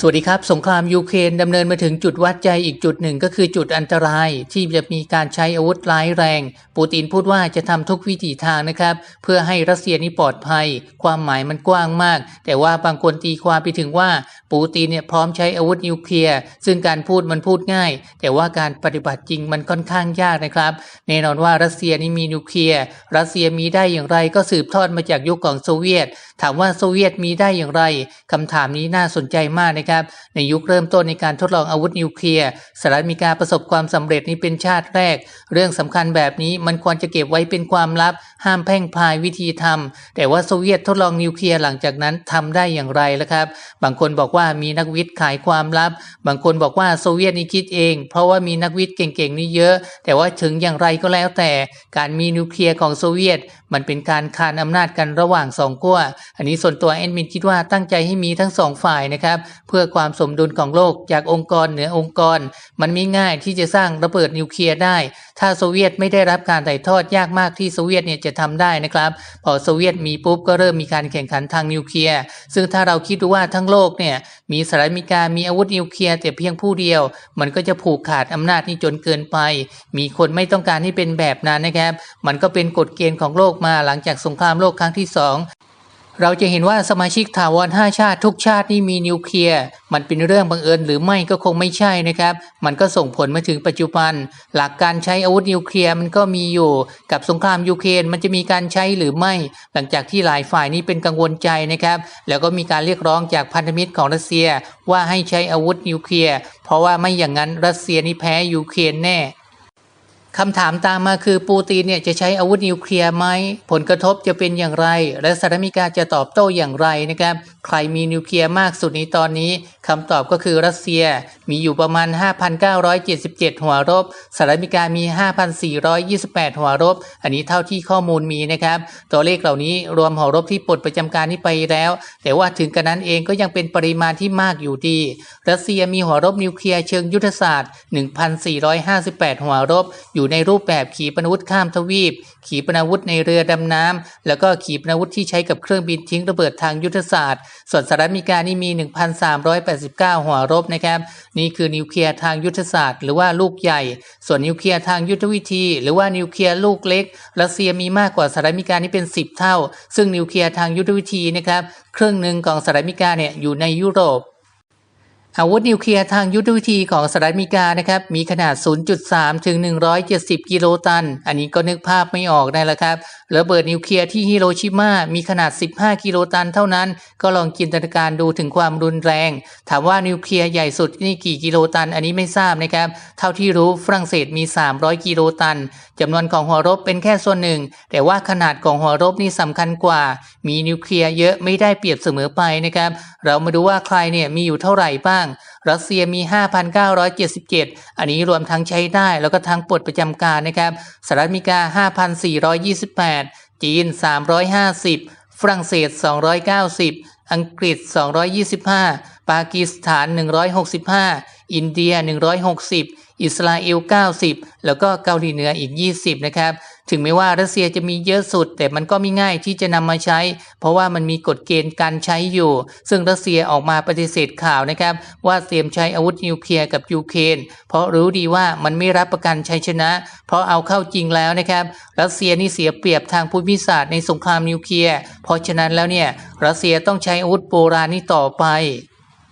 สวัสดีครับ สงครามยูเครนดำเนินมาถึงจุดวัดใจอีกจุดหนึ่งก็คือจุดอันตราย ที่จะมีการใช้อาวุธร้ายแรง ปูตินพูดว่าจะทำทุกวิถีทางนะครับ เพื่อให้รัสเซียนี้ปลอดภัย ความหมายมันกว้างมาก แต่ว่าบางคนตีความไปถึงว่า ปูตินเนี่ยพร้อมใช้อาวุธนิวเคลียร์ซึ่งการพูดมันพูดง่าย แต่ว่าการปฏิบัติจริงมันค่อนข้างยากนะครับแน่นอนว่ารัสเซียนี่มีนิวเคลียร์รัสเซียมีได้อย่างไรก็สืบทอดมาจากยุคของโซเวียตถามว่าโซเวียตมีได้อย่างไรคำถามนี้น่าสนใจมากนะครับ ในยุคเริ่มต้นในการทดลองอาวุธนิวเคลียร์สหรัฐอเมริกาประสบความสำเร็จนี้เป็นชาติแรก เรื่องสำคัญแบบนี้มันควรจะเก็บไว้เป็นความลับ ห้ามแพ่งพายวิธีทำแต่ว่าโซเวียตทดลองนิวเคลียร์หลังจากนั้นทำได้อย่างไรล่ะครับ บางคนบอกว่ามีนักวิทย์ขายความลับ บางคนบอกว่าโซเวียตนี่คิดเอง เพราะว่ามีนักวิทย์เก่งๆนี่เยอะ แต่ว่าถึงอย่างไรก็แล้วแต่ การมีนิวเคลียร์ของโซเวียต มันเป็นการคานอำนาจกันระหว่างสองขั้วอันนี้ส่วนตัวแอดมินคิดว่าตั้งใจให้มีทั้งสองฝ่ายนะครับ เพื่อความสมดุลของโลกจากองค์กรเหนือองค์กร มันไม่ง่ายที่จะสร้างระเบิดนิวเคลียร์ได้ ถ้าโซเวียตไม่ได้รับการถ่ายทอดยากมากที่โซเวียตเนี่ยจะทำได้นะครับ พอโซเวียตมีปุ๊บก็เริ่มมีการแข่งขันทางนิวเคลียร์ ซึ่งถ้าเราคิดดูว่าทั้งโลกเนี่ยมีสหรัฐอเมริกามีอาวุธนิวเคลียร์แต่เพียงผู้เดียว มันก็จะผูกขาดอำนาจนี่จนเกินไป มีคนไม่ต้องการให้เป็นแบบนั้นนะครับ มันก็เป็นกฎเกณฑ์ของโลกมาหลังจากสงครามโลกครั้งที่สอง เราจะเห็นว่าสมาชิกถาวร5ชาติทุกชาตินี่มีนิวเคลียร์มันเป็นเรื่องบังเอิญหรือไม่ก็คงไม่ใช่นะครับ มันก็ส่งผลมาถึงปัจจุบัน หลักการใช้อาวุธนิวเคลียร์มันก็มีอยู่กับสงครามยูเครนมันจะมีการใช้หรือไม่ หลังจากที่หลายฝ่ายนี้เป็นกังวลใจนะครับ แล้วก็มีการเรียกร้องจากพันธมิตรของรัสเซีย ว่าให้ใช้อาวุธนิวเคลียร์เพราะว่าไม่อย่างนั้นรัสเซียนี่แพ้ยูเครนแน่ คำถามตามมาคือปูตินเนี่ยจะใช้อาวุธนิวเคลียร์ไหม ผลกระทบจะเป็นอย่างไร และสหรัฐอเมริกาจะตอบโต้อย่างไรนะครับ ใครมีนิวเคลียร์มากสุดในตอนนี้คำตอบก็คือรัสเซียมีอยู่ประมาณ 5,977 หัวรบสหรัฐอเมริกามี 5,428 หัวรบ อันนี้เท่าที่ข้อมูลมีนะครับ ตัวเลขเหล่านี้รวมหัวรบที่ปลดประจำการนี้ไปแล้ว แต่ว่าถึงกระนั้นเองก็ยังเป็นปริมาณที่มากอยู่ดี รัสเซียมีหัวรบนิวเคลียร์เชิงยุทธศาสตร์ 1,458 หัวรบอยูู่่ในรูปแบบขีปนาวุธข้ามทวีป ขีปนาวุธในเรือดำน้ำแล้วก็ขีปนาวุธที่ใช้กับเครื่องบินทิ้งระเบิดทางยุทธศาสตร์ ส่วนสหรัฐอเมริกานี่มี 1,389 หัวรบนะครับ นี่คือนิวเคลียร์ทางยุทธศาสตร์ หรือว่าลูกใหญ่ ส่วนนิวเคลียร์ทางยุทธวิธี หรือว่านิวเคลียร์ลูกเล็ก รัสเซียมีมากกว่าสหรัฐอเมริกานี่เป็น 10 เท่า ซึ่งนิวเคลียร์ทางยุทธวิธีนะครับครึ่งหนึ่งของสหรัฐอเมริกาเนี่ยอยู่ในยุโรป อาวุธนิวเคลียร์ทางยุทธวิธีของสหรัฐอเมริกานะครับมีขนาด 0.3 ถึง 170 กิโลตัน อันนี้ก็นึกภาพไม่ออกได้แล้วครับ ระเบิดนิวเคลียร์ที่ฮิโรชิมามีขนาด 15 กิโลตันเท่านั้น ก็ลองจินตนาการดูถึงความรุนแรง ถามว่านิวเคลียร์ใหญ่สุดนี่กี่กิโลตัน อันนี้ไม่ทราบนะครับ เท่าที่รู้ฝรั่งเศสมี 300 กิโลตันจำนวนของหัวรบเป็นแค่ส่วนหนึ่ง แต่ว่าขนาดของหัวรบนี่สำคัญกว่า มีนิวเคลียร์เยอะไม่ได้เปรียบเสมอไปนะครับ เรามาดูว่าใครเนี่ยมีอยู่เท่าไหร่บ้าง รัสเซียมี 5,977 อันนี้รวมทั้งใช้ได้แล้วก็ทั้งปลดประจำการนะครับสหรัฐอเมริกา 5,428 8 จีน 350 ฝรั่งเศส 290 อังกฤษ 225 ปากีสถาน 165 อินเดีย 160 อิสราเอล 90 แล้วก็เกาหลีเหนืออีก 20 นะครับ ถึงแม้ว่ารัสเซียจะมีเยอะสุด แต่มันก็ไม่ง่ายที่จะนำมาใช้ เพราะว่ามันมีกฎเกณฑ์การใช้อยู่ ซึ่งรัสเซียออกมาปฏิเสธข่าวนะครับ ว่าเตรียมใช้อาวุธนิวเคลียร์กับยูเครนเพราะรู้ดีว่ามันไม่รับประกันชัยชนะ เพราะเอาเข้าจริงแล้วนะครับรัสเซียนี่เสียเปรียบทางภูมิศาสตร์ในสงครามนิวเคลียร์เพราะฉะนั้นแล้วเนี่ยรัสเซียต้องใช้อาวุธโบราณนี้ต่อไป